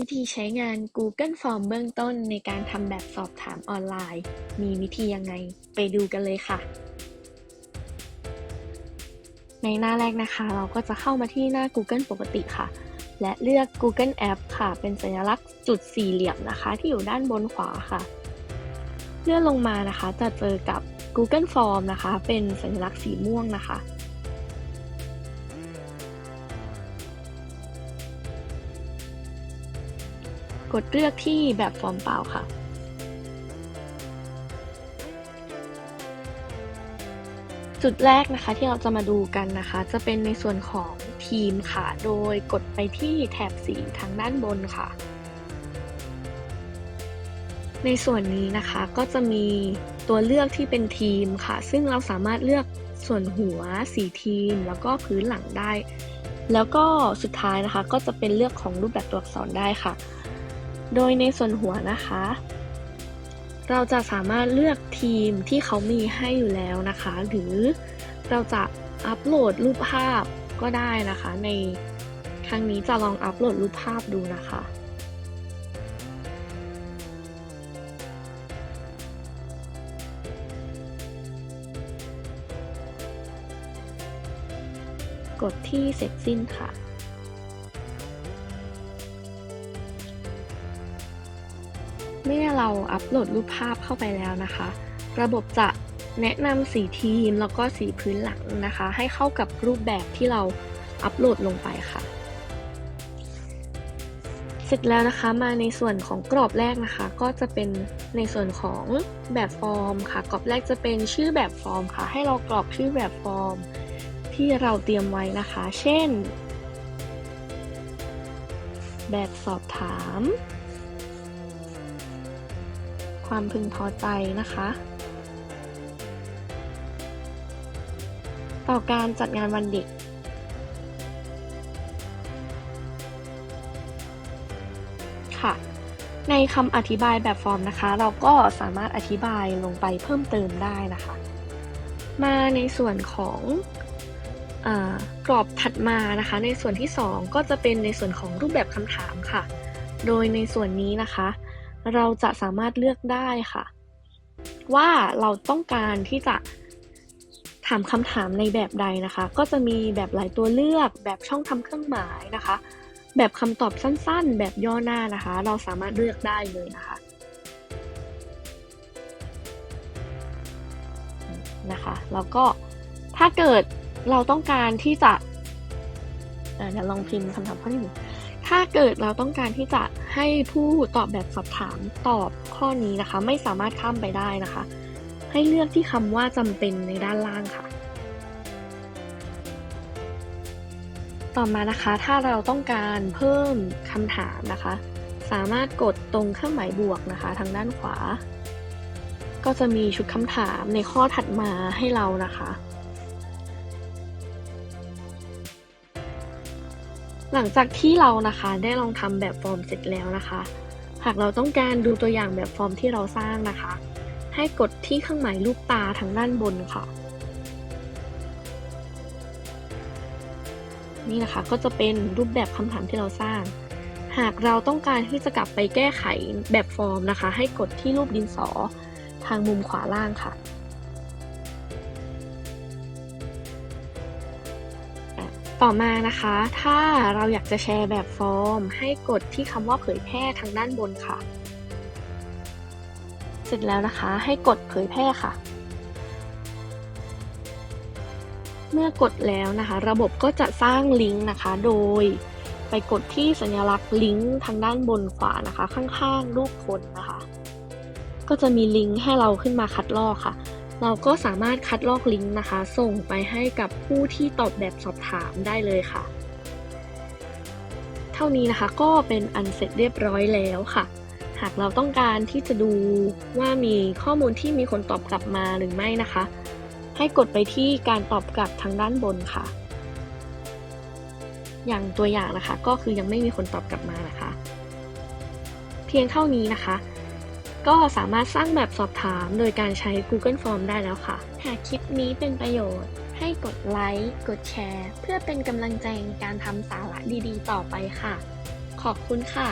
วิธีใช้งาน Google Form เบื้องต้นในการทำแบบสอบถามออนไลน์ มีวิธียังไง ไปดูกันเลยค่ะ ในหน้าแรกนะคะ เราก็จะเข้ามาที่หน้า Google ปกติค่ะ และเลือก Google App ค่ะ เป็นสัญลักษณ์จุดสี่เหลี่ยมนะคะ ที่อยู่ด้านบนขวาค่ะ เลื่อนลงมานะคะ จะเจอกับ Google Form นะคะ เป็นสัญลักษณ์สีม่วงนะคะ กดเลือกที่แบบฟอร์มเปล่าค่ะ จุดแรกนะคะที่เราจะมาดูกันนะคะ จะเป็นในส่วนของทีมค่ะ โดยกดไปที่แถบสีทางด้านบนค่ะ ในส่วนนี้นะคะก็จะมีตัวเลือกที่เป็นทีมค่ะ ซึ่งเราสามารถเลือกส่วนหัวสีทีม แล้วก็พื้นหลังได้แล้วก็สุดท้ายนะคะก็จะเป็นเลือกของรูปแบบตัวอักษรได้ค่ะ โดยในส่วนหัวนะคะ เราจะสามารถเลือกทีมที่เขามีให้อยู่แล้วนะคะ หรือเราจะอัปโหลดรูปภาพก็ได้นะคะ ในครั้งนี้จะลองอัปโหลดรูปภาพดูนะคะกดที่เสร็จสิ้นค่ะ เมื่อเราอัปโหลดรูปภาพเข้าไปแล้วนะคะ ระบบจะแนะนำสีทีมแล้วก็สีพื้นหลังนะคะ ให้เข้ากับรูปแบบที่เราอัปโหลดลงไปค่ะ เสร็จแล้วนะคะมาในส่วนของกรอบแรกนะคะ ก็จะเป็นในส่วนของแบบฟอร์มค่ะ กรอบแรกจะเป็นชื่อแบบฟอร์มค่ะ ให้เรากรอกชื่อแบบฟอร์ม ที่เราเตรียมไว้นะคะ เช่น แบบสอบถาม ความพึงพอใจนะคะ ต่อการจัดงานวันเด็ก ค่ะ ในคำอธิบายแบบฟอร์มนะคะ เราก็สามารถอธิบายลงไปเพิ่มเติมได้นะคะ มาในส่วนของอกรอบถัดมานะคะ ในส่วนที่ 2 ก็จะเป็นในส่วนของรูปแบบคำถามค่ะ โดยในส่วนนี้นะคะ เราจะสามารถเลือกได้ค่ะ ว่าเราต้องการที่จะถามคำถามในแบบใดนะคะ ก็จะมีแบบหลายตัวเลือก แบบช่องทำเครื่องหมายนะคะ แบบคำตอบสั้นๆ แบบย่อหน้านะคะ เราสามารถเลือกได้เลยนะคะนะคะแล้วก็ถ้าเกิดเราต้องการที่จะเดี๋ยวลองพิมพ์คำถามข้อที่หนึ่ง ถ้าเกิดเราต้องการที่จะให้ผู้ตอบแบบสอบถามตอบข้อนี้นะคะ ไม่สามารถข้ามไปได้นะคะ ให้เลือกที่คำว่าจำเป็นในด้านล่างค่ะ ต่อมานะคะ ถ้าเราต้องการเพิ่มคำถามนะคะ สามารถกดตรงเครื่องหมายบวกนะคะ ทางด้านขวา ก็จะมีชุดคำถามในข้อถัดมาให้เรานะคะ หลังจากที่เรานะคะได้ลองทำแบบฟอร์มเสร็จแล้วนะคะ หากเราต้องการดูตัวอย่างแบบฟอร์มที่เราสร้างนะคะ ให้กดที่เครื่องหมายรูปตาทางด้านบนค่ะ นี่นะคะก็จะเป็นรูปแบบคำถามที่เราสร้าง หากเราต้องการที่จะกลับไปแก้ไขแบบฟอร์มนะคะ ให้กดที่รูปดินสอทางมุมขวาล่างค่ะ ต่อมานะคะ ถ้าเราอยากจะแชร์แบบฟอร์ม ให้กดที่คำว่าเผยแพร่ทางด้านบนค่ะ เสร็จแล้วนะคะ ให้กดเผยแพร่ค่ะ เมื่อกดแล้วนะคะ ระบบก็จะสร้างลิงก์นะคะ โดยไปกดที่สัญลักษณ์ลิงก์ทางด้านบนขวานะคะ ข้างๆรูปคนนะคะ ก็จะมีลิงก์ให้เราขึ้นมาคัดลอกค่ะ เราก็สามารถคัดลอกลิงก์นะคะ ส่งไปให้กับผู้ที่ตอบแบบสอบถามได้เลยค่ะ เท่านี้นะคะก็เป็นอันเสร็จเรียบร้อยแล้วค่ะ หากเราต้องการที่จะดูว่ามีข้อมูลที่มีคนตอบกลับมาหรือไม่นะคะ ให้กดไปที่การตอบกลับทางด้านบนค่ะ อย่างตัวอย่างนะคะก็คือยังไม่มีคนตอบกลับมานะคะ เพียงเท่านี้นะคะ ก็สามารถสร้างแบบสอบถามโดยการใช้ Google Form ได้แล้วค่ะ หากคลิปนี้เป็นประโยชน์ ให้กดไลค์ กดแชร์ เพื่อเป็นกำลังใจในการทำสาระดีๆ ต่อไปค่ะ ขอบคุณค่ะ